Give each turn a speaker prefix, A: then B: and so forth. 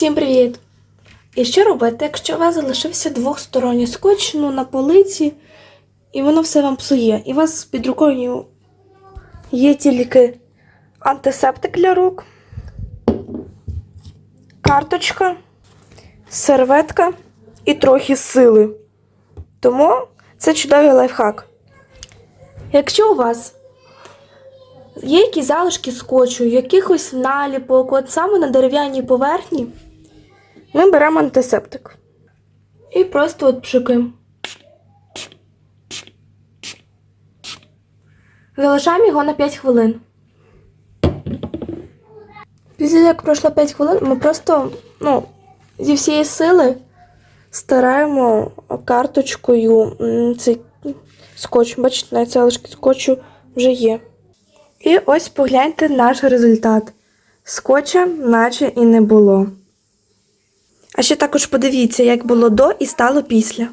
A: Всім привіт! І що робити, якщо у вас залишився двохсторонній скотч ну, на полиці, і воно все вам псує, і у вас під рукою є тільки антисептик для рук, карточка, серветка і трохи сили. Тому це чудовий лайфхак. Якщо у вас є якісь залишки скотчу, якихось наліпок, от саме на дерев'яній поверхні, ми беремо антисептик. І просто от пшикаємо. Залишаємо його на 5 хвилин. Після як пройшло 5 хвилин, ми просто ну, зі всієї сили стараємо карточкою цей скотч. Бачите, навіть залишки скотчу вже є. І ось погляньте наш результат. Скотча наче і не було. А ще також подивіться, як було до і стало після.